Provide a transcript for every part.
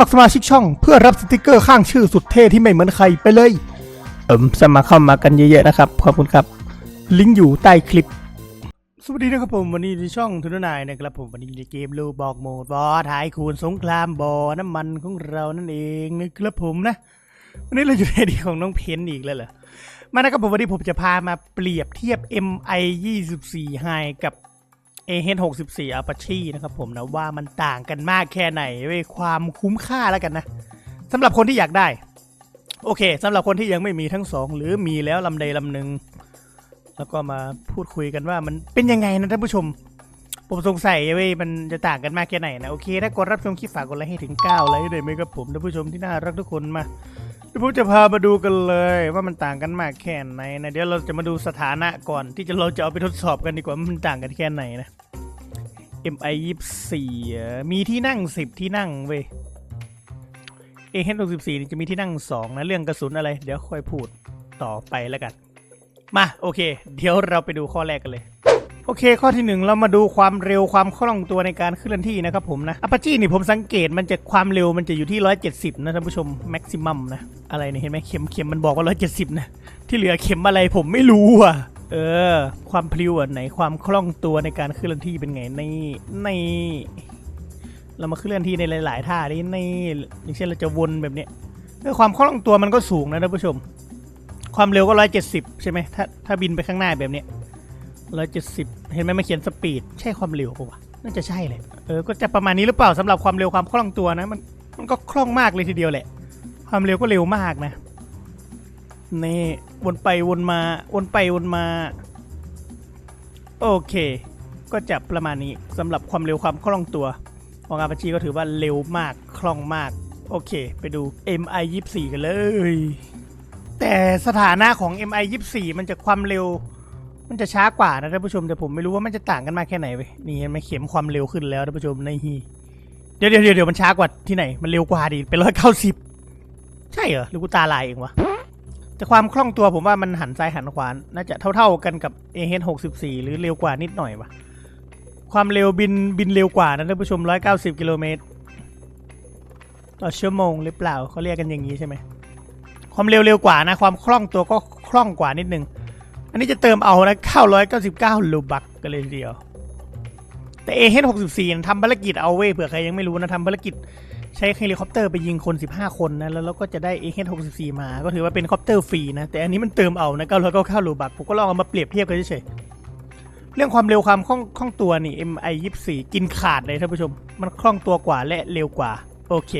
มัครสมาชิกช่องเพื่อรับสติกเกอร์ข้างชื่อสุดเท่ที่ไม่เหมือนใครไปเลย เอิมสมัครเข้ามากันเยอะๆนะครับ ขอบคุณครับ ลิงก์อยู่ใต้คลิป สวัสดีนะครับผมวันนี้ในช่องทุนนายนะครับผมวันนี้ในเกมลูบอกโหมดบอถ่ายคูณสงครามบอน้ำมันของเรานั่นเองนะครับผมนะ วันนี้เราอยู่ในดีของน้องเพนอีกแล้วเหรอมานะครับผมวันนี้ผมจะพามาเปรียบเทียบ MI 24 High กับ AH 64 Apache นะครับผมนะว่ามันต่างกันมากแค่ไหนเว้ยความคุ้มค่าแล้วกันนะสำหรับคนที่อยากได้ โอเคสำหรับคนที่ยังไม่มีทั้งสองหรือมีแล้วลำใดลำหนึ่งแล้วก็มาพูดคุยกันว่ามันเป็นยังไงนะท่านผู้ชม ผมสงสัยเว้ยมันจะต่างกันมากแค่ไหนนะโอเคถ้ากดรับชมคลิปฝากกดไลค์ให้ถึง9ไลค์เลยไหมครับผมท่านผู้ชมที่น่ารักทุกคนมา เดี๋ยวผมจะพามาดูกันเลยว่ามันต่างกันมากแค่ไหนนะเดี๋ยวเราจะมาดูสถานะก่อนที่จะเราจะเอาไปทดสอบกันดีกว่ามันต่างกันแค่ไหนนะ MI 24อ่มีที่นั่ง 10 ที่นั่งเว้ย AH 64จะมีที่นั่ง 2 นะ เรื่องกระสุนอะไร เดี๋ยวค่อยพูดต่อไปแล้วกัน มา โอเค เดี๋ยวเราไปดูข้อแรกกันเลย โอเคข้อที่หนึ่งเรามาดูความเร็วความคล่องตัวในการเคลื่อนที่นะครับผมนะอ p ปจีนี่ผมสังเกตมันจะความเร็วมันจะอยู่ที่ 170 นะท่านผู้ชมแม็กซิมัมนะ อะไรเนี่ยเห็นไหมเข็มเข็มมันบอกว่า 170 นะ ที่เหลือเข็มอะไรผมไม่รู้อะเออ ความพลิ้วอะไหนความคล่องตัวในการเคลื่อนที่เป็นไงในใน เรามาเคลื่อนที่ในหลาย ๆ ท่านี่ในอย่างเช่นเราจะวนแบบเนี้ยเออความคล่องตัวมันก็สูงนะท่านผู้ชม ความเร็วก็ร้อยเจ็ดสิบใช่ไหมถ้าถ้าบินไปข้างหน้าแบบเนี้ย ร้อยเจ็ดสิบเห็นไหมมันเขียนสปีดใช่ความเร็วปะวะน่าจะใช่เลยเออก็จะประมาณนี้หรือเปล่าสำหรับความเร็วความคล่องตัวนะมันมันก็คล่องมากเลยทีเดียวแหละ ความเร็วก็เร็วมากนะนี่วนไปวนมาวนไปวนมา โอเค ก็จะประมาณนี้สำหรับความเร็วความคล่องตัว ของอาปาชีก็ถือว่าเร็วมากคล่องมาก โอเค ไปดู MI 24 กันเลย แต่สถานะของ MI 24 มันจะความเร็ว มันจะช้ากว่านะท่านผู้ชมแต่ผมไม่รู้ว่ามันจะต่างกันมากแค่ไหนเว้ยนี่เห็นไหมเข็มความเร็วขึ้นแล้วท่านผู้ชมในฮีเดี๋ยวเดี๋ยวเดี๋ยวมันช้ากว่าที่ไหน มันเร็วกว่าดิเป็นร้อยเก้าสิบใช่เหรอหรือกูตาลายเองวะแต่ความคล่องตัวผมว่ามันหันซ้ายหันขวาน่าจะเท่าๆกันกับ AH 64หกสิบสี่หรือเร็วกว่านิดหน่อยวะความเร็วบินบินเร็วกว่านะท่านผู้ชม190กิโลเมตรต่อชั่วโมงหรือเปล่าเขาเรียกกันอย่างนี้ใช่ไหมความเร็วเร็วกว่านะความคล่องตัวก็คล่องกว่านิดนึง อันนี้จะเติมเอานะ 999 ลูบักกันเลยทีเดียว แต่ AH 64นะทำภารกิจเอาเว้เผื่อใครยังไม่รู้นะทำภารกิจใช้เฮลิคอปเตอร์ไปยิงคน 15 คนนะ แล้วเราก็จะได้ AH 64 มา ก็ถือว่าเป็นคอปเตอร์ฟรีนะ แต่อันนี้มันเติมเอานะ 999 ลูบักผมก็ลองเอามาเปรียบเทียบกันเฉยเรื่องความเร็วความคล่องคล่องตัวนี่ MI 24 กินขาดเลยท่านผู้ชม มันคล่องตัวกว่าและเร็วกว่า โอเค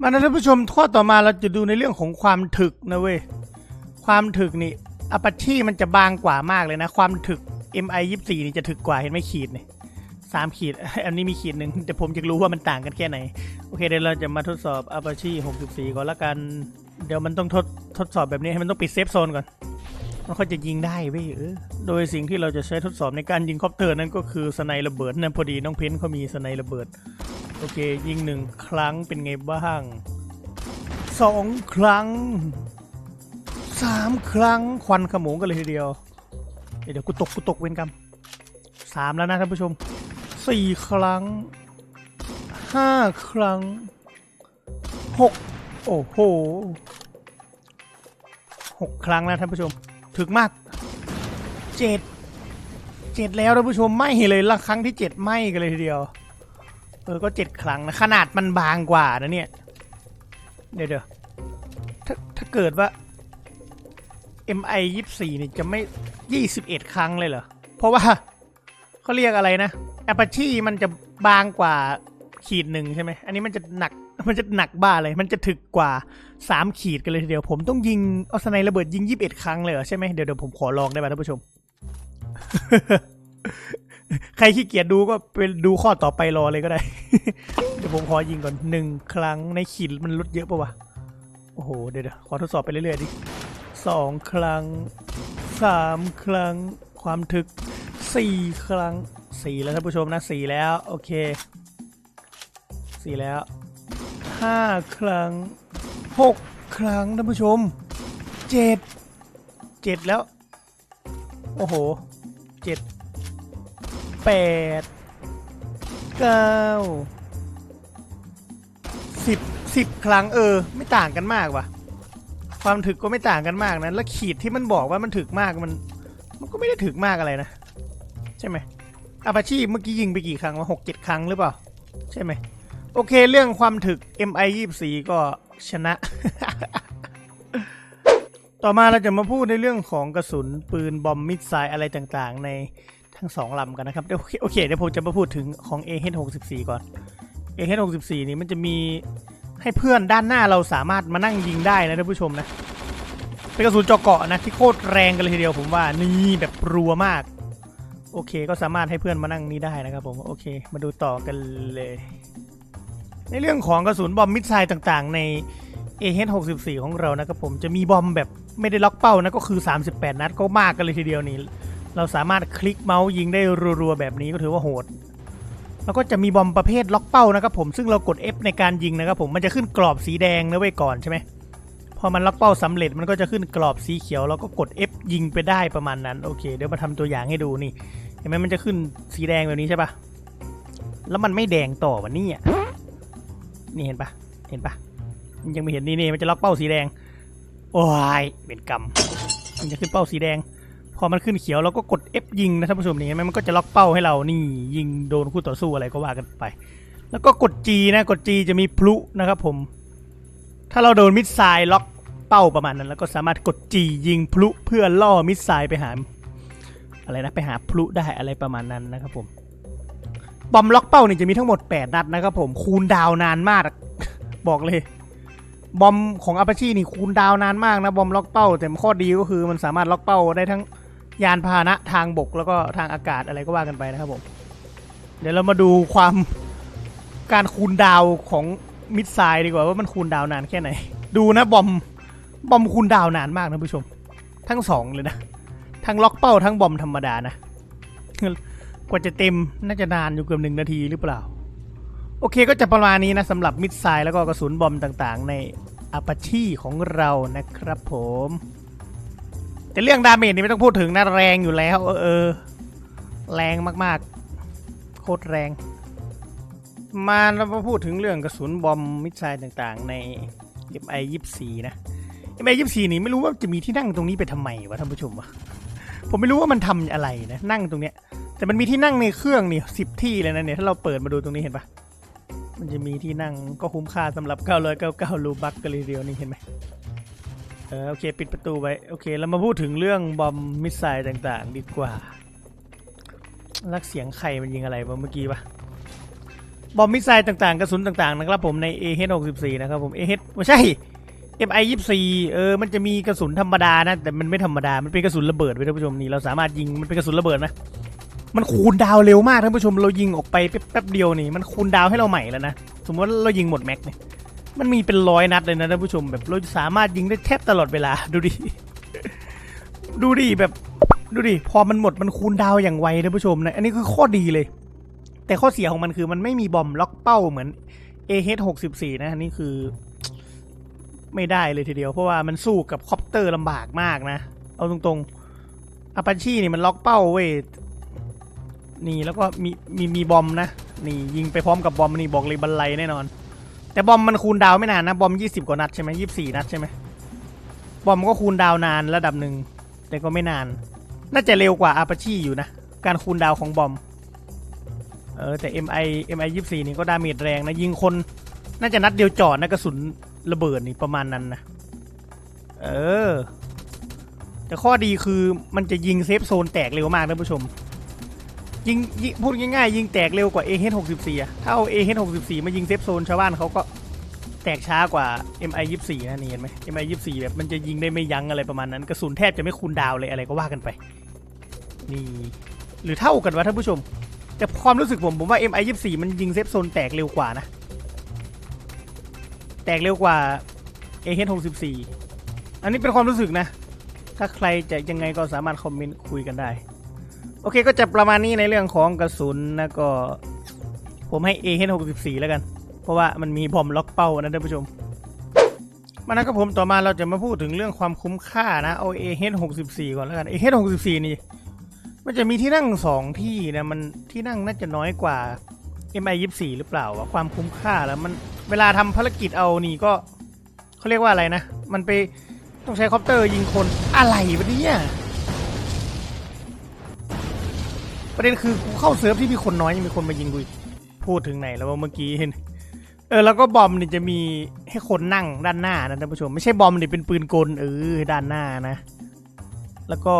มาท่านผู้ชมข้อต่อมาเราจะดูในเรื่องของความถึกนะเว้ย ความถึกนี่อ p ป c ชีมันจะบางกว่ามากเลยนะ ความถึก MI 24นี่จะถึกกว่าเห็นไหมขีดนี่สามขีด อันนี้มีขีดหนึ่งแต่ผมอยากรู้ว่ามันต่างกันแค่ไหน โอเค เดี๋ยวเราจะมาทดสอบ Apache 64 ก่อนละกัน เดี๋ยวมันต้องทดทดสอบแบบนี้ให้มันต้องปิดเซฟโซนก่อน มันก็จะยิงได้เว้ยเออ โดยสิ่งที่เราจะใช้ทดสอบในการยิงคอปเตอร์นั้นก็คือสไนระเบิดนะพอดีน้องเพนเขามีสไนระเบิด โอเค ยิงหนึ่งครั้งเป็นไงบ้างสองครั้ง สามครั้งควันขโมงกันเลยทีเดียว เดี๋ยวกูตกกูตกเวนกรรมสามแล้วนะท่านผู้ชมสี่ครั้งห้าครั้งหกโอ้โหหกครั้งแล้วท่านผู้ชม ถึกมากเจ็ดเจ็ดแล้วท่านผู้ชมไหม่เลยละครั้งที่เจ็ดไหม่กันเลยทีเดียว เออก็เจ็ดครั้งนะขนาดมันบางกว่านะเนี่ย เดี๋ยวเดี๋ยวถ้าถ้าเกิดว่า MI 24นี่จะไม่ 21 ครั้งเลยเหรอ เพราะว่าเขาเรียกอะไรนะ Apache มันจะบางกว่าขีดหนึ่งใช่ไหม อันนี้มันจะหนัก มันจะหนักบ้าเลย มันจะถึกกว่า 3 ขีดกันเลยทีเดียว ผมต้องยิงเอสไนระเบิดยิง 21 ครั้งเลยเหรอใช่ไหมเดี๋ยวเดี๋ยวผมขอลองได้ไหมท่านผู้ชม ใครขี้เกียจดูก็ไปดูข้อต่อไปรอเลยก็ได้ เดี๋ยวผมขอยิงก่อนหนึ่งครั้งในขีดมันลดเยอะปะวะ โอ้โห เดี๋ยวเดี๋ยวขอทดสอบไปเรื่อยๆดิ สองครั้งสามครั้ง ความถึกสี่ครั้งสี่แล้วท่านผู้ชมนะสี่แล้ว โอเคสี่แล้วห้าครั้งหกครั้งท่านผู้ชมเจ็ดเจ็ดแล้ว โอ้โหเจ็ดแปดเก้าสิบสิบครั้งเออ ไม่ต่างกันมากว่ะ ความถึกก็ไม่ต่างกันมากนะแล้วขีดที่มันบอกว่ามันถึกมากมัน มันก็ไม่ได้ถึกมากอะไรนะ ใช่ไหมอาปาชีเมื่อกี้ยิงไปกี่ครั้งวะหกเจ็ดครั้งหรือเปล่า ใช่ไหมโอเคเรื่องความถึก MI 24ก็ชนะ ต่อมาเราจะมาพูดในเรื่องของกระสุนปืนบอมมิดไซล์อะไรต่างๆ ในทั้งสองลำกันนะครับโอเคโอเคเดี๋ยวผมจะมาพูดถึงของ AH64 ก่อน AH64 นี่มันจะมี ให้เพื่อนด้านหน้าเราสามารถมานั่งยิงได้นะท่านผู้ชมนะเป็นกระสุนเจาะเกาะนะที่โคตรแรงกันเลยทีเดียวผมว่านี่แบบรัวมาก โอเคก็สามารถให้เพื่อนมานั่งนี้ได้นะครับผมโอเค มาดูต่อกันเลย ในเรื่องของกระสุนบอมมิดไซล์ต่างๆ ใน AH64 ของเรานะครับผมจะมีบอมแบบไม่ได้ล็อกเป้านะก็คือ 38 นัดก็มากกันเลยทีเดียวนี่เราสามารถคลิกเมาส์ยิงได้รัวๆแบบนี้ก็ถือว่าโหด แล้วก็จะมีบอมประเภทล็อกเป้านะครับผมซึ่งเรากด F ในการยิงนะครับผมมันจะขึ้นกรอบสีแดงนะไว้ก่อนใช่ไหมพอมันล็อกเป้าสำเร็จมันก็จะขึ้นกรอบสีเขียวเราก็กด F ยิงไปได้ประมาณนั้นโอเคเดี๋ยวมาทำตัวอย่างให้ดูนี่เห็นไหมมันจะขึ้นสีแดงแบบนี้ใช่ปะแล้วมันไม่แดงต่อวันนี้อะนี่เห็นปะเห็นปะมันยังไม่เห็นนี่นี่มันจะล็อกเป้าสีแดงโอ้ยเป็นกรรมมันจะขึ้นเป้าสีแดง อมันขึ้นเขียวเราก็กด F ยิงนะท่านผู้ชมนี่เห็นไหมมันก็จะล็อกเป้าให้เรานี่ยิงโดนคู่ต่อสู้อะไรก็ว่ากันไป แล้วก็กด G นะกด G จะมีพลุนะครับผม ถ้าเราโดนมิดไซล์ล็อกเป้าประมาณนั้น แล้วก็สามารถกด G ยิงพลุเพื่อล่อมิดไซล์ไปหาอะไรนะไปหาพลุได้อะไรประมาณนั้นนะครับผมบอมล็อกเป้านี่จะมีทั้งหมด 8 นัดนะครับผมคูณดาวนานมาก บอกเลย บอมของอาปาชีนี่คูณดาวนานมากนะบอมล็อกเป้าแต่ข้อดีก็คือมันสามารถล็อกเป้าได้ทั้ง ยานพาหนะทางบกแล้วก็ทางอากาศอะไรก็ว่ากันไปนะครับผม เดี๋ยวเรามาดูความการคูณดาวของมิดไซด์ดีกว่าว่ามันคูณดาวนานแค่ไหน ดูนะบอมบอมคูณดาวนานมากนะผู้ชม ทั้งสองเลยนะ ทั้งล็อกเป้าทั้งบอมธรรมดานะ กว่าจะเต็มน่าจะนานอยู่เกือบหนึ่งนาทีหรือเปล่า โอเคก็จะประมาณนี้นะสำหรับมิดไซล์แล้วก็กระสุนบอมต่างๆ ในอาปาชีของเรานะครับผม แต่เรื่องดาเมจนี่ไม่ต้องพูดถึงนะแรงอยู่แล้ว เออเออแรงมากๆ โคตรแรง มาเรามาพูดถึงเรื่องกระสุนบอมมิดไซล์ต่างๆ ใน MI 24นะ MI 24นี่ไม่รู้ว่าจะมีที่นั่งตรงนี้ไปทำไมวะท่านผู้ชมวะผมไม่รู้ว่ามันทำอะไรนะ นั่งตรงเนี้ย แต่มันมีที่นั่งในเครื่องนี่สิบที่เลยนะเนี่ยถ้าเราเปิดมาดูตรงนี้เห็นปะมันจะมีที่นั่งก็คุ้มค่าสำหรับ 999รูบัคกันเลยเดียวนี่เห็นไหม ออโอเคปิดประตูไว้โอเคเรามาพูดถึงเรื่องบอมมิสไซล์ต่างๆ ดีกว่าลักเสียงใครมันยิงอะไรวะเมื่อกี้ปะบอมมิสไซล์ต่างๆกระสุนต่างๆนะครับผมใน AH64 นะครับผม AH ไม่ใช่ MI 24 เออมันจะมีกระสุนธรรมดานะ แต่มันไม่ธรรมดา มันเป็นกระสุนระเบิดไว้ท่านผู้ชมนี่เราสามารถยิงมันเป็นกระสุนระเบิดนะมันคูณดาวเร็วมากท่านผู้ชมเรายิงออกไปแป๊บเดียวนี่มันคูณดาวให้เราใหม่แล้วนะสมมติว่าเรายิงหมดแม็กเนี่ย มันมีเป็นร้อยนัดเลยนะท่านผู้ชมแบบเราสามารถยิงได้แทบตลอดเวลาดูดิ ดูดิแบบดูดิพอมันหมดมันคูณดาวอย่างไวท่านผู้ชมนะอันนี้คือข้อดีเลย แต่ข้อเสียของมันคือมันไม่มีบอมล็อกเป้าเหมือน AH64 นะอันนี้คือ ไม่ได้เลยทีเดียว เพราะว่ามันสู้กับคอปเตอร์ลำบากมากนะ เอาตรงๆอาปันชีนี่มันล็อกเป้าเว้ยนี่แล้วก็มีมีมีบอมนะ นี่ยิงไปพร้อมกับบอมนี่บอกเลยบันไลแน่นอน แต่บอมมันคูลดาวไม่นานนะ บอมยี่สิบกว่านัดใช่ไหมยี่สี่นัดใช่ไหมบอมก็คูลดาวนานระดับหนึ่ง แต่ก็ไม่นาน น่าจะเร็วกว่าอาปาชีอยู่นะ การคูลดาวของบอม เออ แต่ MI MI ยี่สี่นี่ก็ดาเมจแรงนะ ยิงคน น่าจะนัดเดียวจอดนะกระสุนระเบิดนี่ประมาณนั้นนะ เออ แต่ข้อดีคือมันจะยิงเซฟโซนแตกเร็วมากนะผู้ชม ยิงยิงพูดง่ายๆ ยิงแตกเร็วกว่า AH64 อะถ้าเอา AH64 มายิงเซฟโซนชาวบ้านเขาก็แตกช้ากว่า MI24 นะนี่เห็นไหม MI24 แบบมันจะยิงได้ไม่ยั้งอะไรประมาณนั้นกระสุนแทบจะไม่คูณดาวเลยอะไรก็ว่ากันไป นี่หรือเท่ากันวะท่านผู้ชม แต่ความรู้สึกผมผมว่า MI24 มันยิงเซฟโซนแตกเร็วกว่านะ แตกเร็วกว่า AH64 อันนี้เป็นความรู้สึกนะ ถ้าใครจะยังไงก็สามารถคอมเมนต์คุยกันได้ โอเคก็จะประมาณนี้ในเรื่องของกระสุนนะก็ ผมให้ AH64 แล้วกัน เพราะว่ามันมีบอมล็อกเป้านะท่านผู้ชม มานะครับผมต่อมาเราจะมาพูดถึงเรื่องความคุ้มค่านะเอา AH64 ก่อนแล้วกัน AH64 นี่ มันจะมีที่นั่งสองที่นะมันที่นั่งน่าจะน้อยกว่า MI ยี่สี่หรือเปล่าวะความคุ้มค่าแล้วมันเวลาทำภารกิจเอานี่ก็เขาเรียกว่าอะไรนะ มันไปต้องใช้คอปเตอร์ยิงคนอะไรวะเนี่ย ประเด็นคือกูเข้าเซิร์ฟที่มีคนน้อยยังมีคนมายิงกูอีกพูดถึงไหนแล้ววะเมื่อกี้เห็น เออแล้วก็บอมเนี่ยจะมีให้คนนั่งด้านหน้านะท่านผู้ชม ไม่ใช่บอมเนี่ยเป็นปืนกลเออด้านหน้านะ แล้วก็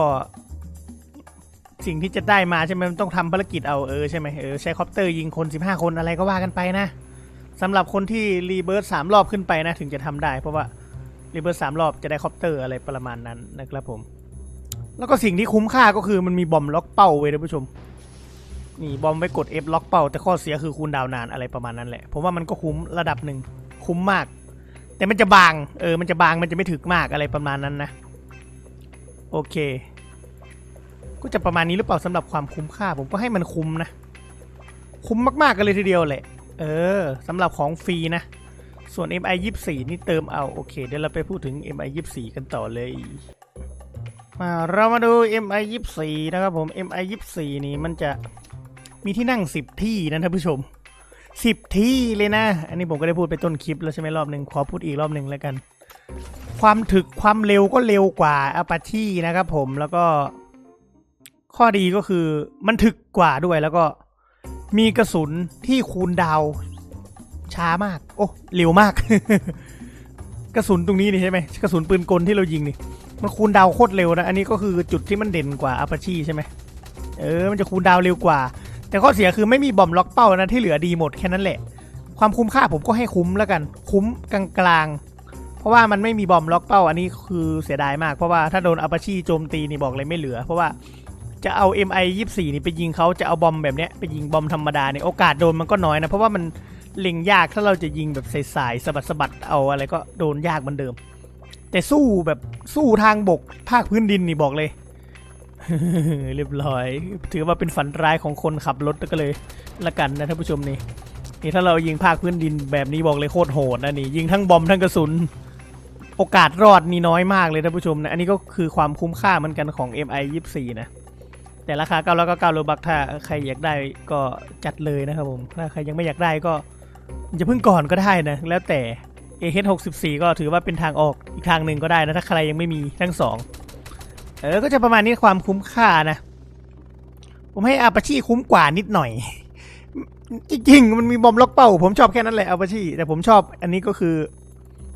สิ่งที่จะได้มาใช่ไหมมันต้องทำภารกิจเอาเออใช่ไหมเออใช้คอปเตอร์ยิงคน 15 คนอะไรก็ว่ากันไปนะสำหรับคนที่รีเบิร์ตสามรอบขึ้นไปนะ ถึงจะทำได้ เพราะว่ารีเบิร์ตสามรอบจะได้คอปเตอร์อะไรประมาณนั้นนะครับผม แล้วก็สิ่งที่คุ้มค่าก็คือมันมีบอมล็อกเป้าไว้ท่านผู้ชม นี่บอมไปกด F ล็อกเป้า แต่ข้อเสียคือคูลดาวนานอะไรประมาณนั้นแหละ ผมว่ามันก็คุ้มระดับหนึ่งคุ้มมาก แต่มันจะบาง เออ มันจะบางมันจะไม่ถึกมากอะไรประมาณนั้นนะ โอเค ก็จะประมาณนี้หรือเปล่าสำหรับความคุ้มค่า ผมก็ให้มันคุ้มนะ คุ้มมากๆกันเลยทีเดียวแหละ เออสำหรับของฟรีนะส่วน MI 24นี่เติมเอา โอเค เดี๋ยวเราไปพูดถึง MI 24กันต่อเลย มาเรามาดู MI 24นะครับผม MI 24นี่มันจะมีที่นั่ง 10 ที่นะท่านผู้ชม 10 ที่เลยนะ อันนี้ผมก็ได้พูดไปต้นคลิปแล้วใช่ไหมรอบหนึ่งขอพูดอีกรอบหนึ่งแล้วกัน ความถึกความเร็วก็เร็วกว่า Apache นะครับผมแล้วก็ ข้อดีก็คือมันถึกกว่าด้วยแล้วก็มีกระสุนที่คูณดาวช้ามาก โอ้เร็วมาก กระสุนตรงนี้นี่ใช่ไหมกระสุนปืนกลที่เรายิงนี่ มันคูณดาวโคตรเร็วนะ อันนี้ก็คือจุดที่มันเด่นกว่าอาปาชีใช่ไหมเออ มันจะคูณดาวเร็วกว่า แต่ข้อเสียคือไม่มีบอมล็อกเป้านะที่เหลือดีหมดแค่นั้นแหละ ความคุ้มค่าผมก็ให้คุ้มแล้วกัน คุ้มกลางๆ เพราะว่ามันไม่มีบอมล็อกเป้า อันนี้คือเสียดายมาก เพราะว่าถ้าโดนอาปาชีโจมตีนี่บอกเลยไม่เหลือ เพราะว่าจะเอา MI 24นี่ไปยิงเขาจะเอาบอมแบบเนี้ยไปยิงบอมธรรมดาเนี่ยโอกาสโดนมันก็น้อยนะ เพราะว่ามันเล็งยากถ้าเราจะยิงแบบสายๆสบัดสะบัดๆเอาอะไรก็โดนยากเหมือนเดิม แต่สู้แบบสู้ทางบกภาคพื้นดินนี่บอกเลย เรียบร้อย ถือว่าเป็นฝันร้ายของคนขับรถก็เลยละกันนะท่านผู้ชมนี่นี่ถ้าเรายิงภาคพื้นดินแบบนี้บอกเลยโคตรโหดนะนี่ยิงทั้งบอมทั้งกระสุน โอกาสรอดนี่น้อยมากเลยท่านผู้ชมนะอันนี้ก็คือความคุ้มค่าเหมือนกันของ MI 24นะแต่ราคา999โลบักถ้าใครอยากได้ก็จัดเลยนะครับผมถ้าใครยังไม่อยากได้ก็อย่าเพิ่งก่อนก็ได้นะแล้วแต่ AH64 ก็ถือว่าเป็นทางออกอีกทางหนึ่งก็ได้นะถ้าใครยังไม่มีทั้งสองเออก็จะประมาณนี้ความคุ้มค่านะ ผมให้อาปาชีคุ้มกว่านิดหน่อย จริงๆ มันมีบอมล็อกเป้า ผมชอบแค่นั้นแหละอาปาชีแต่ผมชอบอันนี้ก็คือ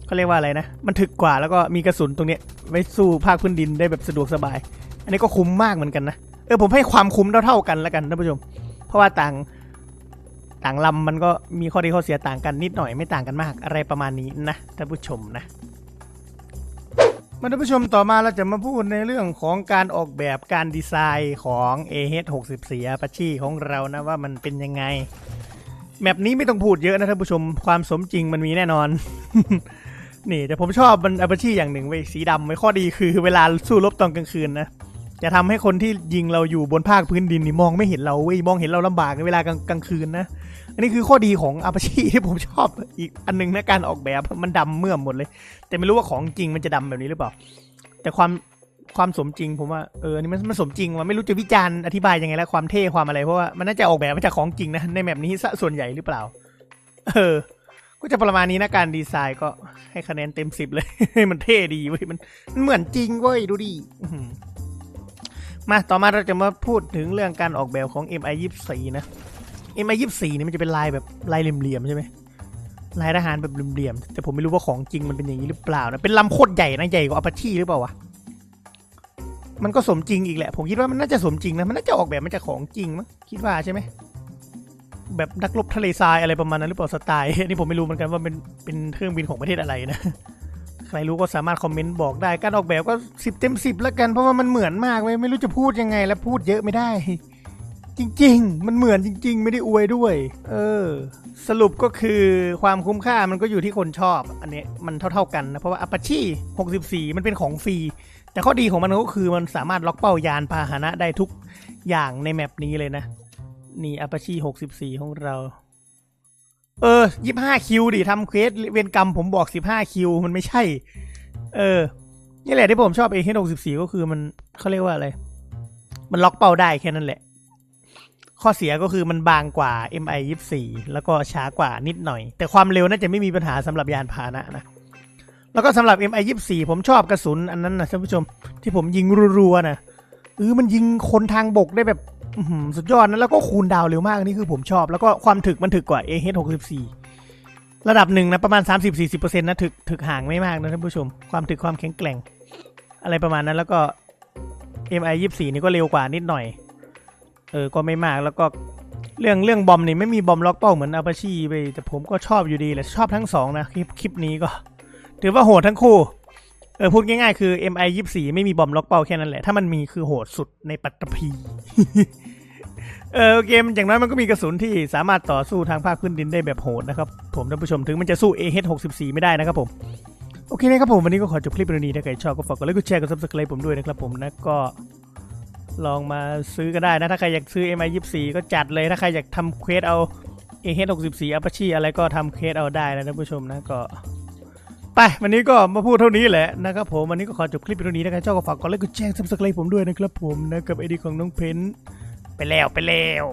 เขาเรียกว่าอะไรนะ มันถึกกว่าแล้วก็มีกระสุนตรงเนี้ยไว้สู้ภาคพื้นดินได้แบบสะดวกสบาย อันนี้ก็คุ้มมากเหมือนกันนะ เออผมให้ความคุ้มเท่าๆกันแล้วกันท่านผู้ชม เพราะว่าต่าง ต่างลำมันก็มีข้อดีข้อเสียต่างกันนิดหน่อยไม่ต่างกันมากอะไรประมาณนี้นะท่านผู้ชมนะมาท่านผู้ชมต่อมาเราจะมาพูดในเรื่องของการออกแบบการดีไซน์ของ AH64 Apache ของเรานะว่ามันเป็นยังไงแมปนี้ไม่ต้องพูดเยอะนะท่านผู้ชมความสมจริงมันมีแน่นอน นี่แต่ผมชอบมัน Apache อย่างหนึ่งไว้ยสีดำไว้ข้อดีคือเวลาสู้รบตอนกลางคืนนะ จะทำให้คนที่ยิงเราอยู่บนภาคพื้นดินนี่มองไม่เห็นเราเว้ยมองเห็นเราลำบากในเวลากลางกลางคืนนะ อันนี้คือข้อดีของอาปาชีที่ผมชอบอีกอันหนึงนะการออกแบบมันดำเมื่อมหมดเลย แต่ไม่รู้ว่าของจริงมันจะดำแบบนี้หรือเปล่า แต่ความความสมจริงผมว่าเอออันนี่มันมันสมจริงว่าไม่รู้จะวิจารณ์อธิบายยังไงแล้วความเท่ความอะไรเพราะว่ามันน่าจะออกแบบมาจากของจริงนะในแบบนี้ซะส่วนใหญ่หรือเปล่า เออ ก็จะประมาณนี้นะการดีไซน์ก็ให้คะแนนเต็มสิบเลยมันเท่ดีเว้ยมันมันเหมือนจริงเว้ยดูดิ มาต่อมาเราจะมาพูดถึงเรื่องการออกแบบของ MI 24นะ MI 24นี่มันจะเป็นลายแบบลายเหลี่ยมๆใช่ไหมลายทหารแบบเหลี่ยมๆแต่ผมไม่รู้ว่าของจริงมันเป็นอย่างนี้หรือเปล่านะเป็นลำโคตรใหญ่นะใหญ่กว่าอป c ชีหรือเปล่าวะมันก็สมจริงอีกแหละ ผมคิดว่ามันน่าจะสมจริงนะ มันน่าจะออกแบบมาจากของจริงมั้งคิดว่าใช่ไหมแบบนักรบทะเลทรายอะไรประมาณนั้นหรือเปล่าสไตล์นนี้ผมไม่รู้เหมือนกันว่าเป็นเป็นเครื่องบินของประเทศอะไรนะ ใครรู้ก็สามารถคอมเมนต์บอกได้ การออกแบบก็สิบเต็มสิบแล้วกัน เพราะว่ามันเหมือนมากเลยไม่รู้จะพูดยังไงแล้วพูดเยอะไม่ได้ จริง ๆ มันเหมือนจริง ๆ ไม่ได้อวยด้วย เออ สรุปก็คือความคุ้มค่ามันก็อยู่ที่คนชอบ อันนี้มันเท่าๆกันนะ เพราะว่า Apache 64 มันเป็นของฟรี แต่ข้อดีของมันก็คือมันสามารถล็อกเป้ายานพาหนะได้ทุกอย่างในแมปนี้เลยนะ นี่ Apache 64 ของเรา เออยี่ห้าคิวดิทำเควสเวรกรรมผมบอกสิบห้าคิวมันไม่ใช่ เออ นี่แหละที่ผมชอบ A 6 4ก็คือมันเขาเรียกว่าอะไร มันล็อกเป้าได้แค่นั้นแหละ ข้อเสียก็คือมันบางกว่า MI 24แล้วก็ช้ากว่านิดหน่อย แต่ความเร็วน่าจะไม่มีปัญหาสำหรับยานพาหนะนะ แล้วก็สำหรับ MI 24ผมชอบกระสุนอันนั้นนะท่านผู้ชมที่ผมยิงรัวๆนะเออมันยิงคนทางบกได้แบบ อื้อหือสุดยอดนะแล้วก็คูณดาวเร็วมากนี่คือผมชอบ แล้วก็ความถึกมันถึกกว่า AH 64ระดับหนึ่งนะประมาณ 30-40%นะถึกถึกห่างไม่มากนะท่านผู้ชม ความถึกความแข็งแกร่ง อะไรประมาณนั้นแล้วก็ MI 24นี่ก็เร็วกว่านิดหน่อย เออก็ไม่มากแล้วก็เรื่องเรื่องบอมนี่ไม่มีบอมล็อกเป้าเหมือนอาปาชีไปแต่ผมก็ชอบอยู่ดีแหละชอบทั้งสองนะคลิปคลิปนี้ก็ ถือว่าโหดทั้งคู่ เออพูดง่ายๆคือ MI 24ไม่มีบอมล็อกเป้าแค่นั้นแหละ ถ้ามันมีคือโหดสุดในปัตตภีเออเกมอย่างน้อยมันก็มีกระสุนที่สามารถต่อสู้ทางภาคพื้นดินได้แบบโหดนะครับผมท่านผู้ชมถึงมันจะสู้ AH 64 ไม่ได้นะครับผมโอเคนะครับผมวันนี้ก็ขอจบคลิปวันนี้ถ้าใครชอบก็ฝากกดไลค์กดแชร์กด subscribe ผมด้วยนะครับผมนะก็ลองมาซื้อก็ได้นะ ถ้าใครอยากซื้อ MI 24 ก็จัดเลยถ้าใครอยากทำเควสเอา AH 64 Apache อะไรก็ทำเควสเอาได้นะท่านผู้ชมนะก็ ไปวันนี้ก็มาพูดเท่านี้แหละนะครับผมวันนี้ก็ขอจบคลิปเท่านี้นะครับเจ้าก็ฝากกดไลค์กดแชร์ซับสไครต์ผมด้วยนะครับผมนะกับไอดีของน้องเพนไปแล้วไปแล้ว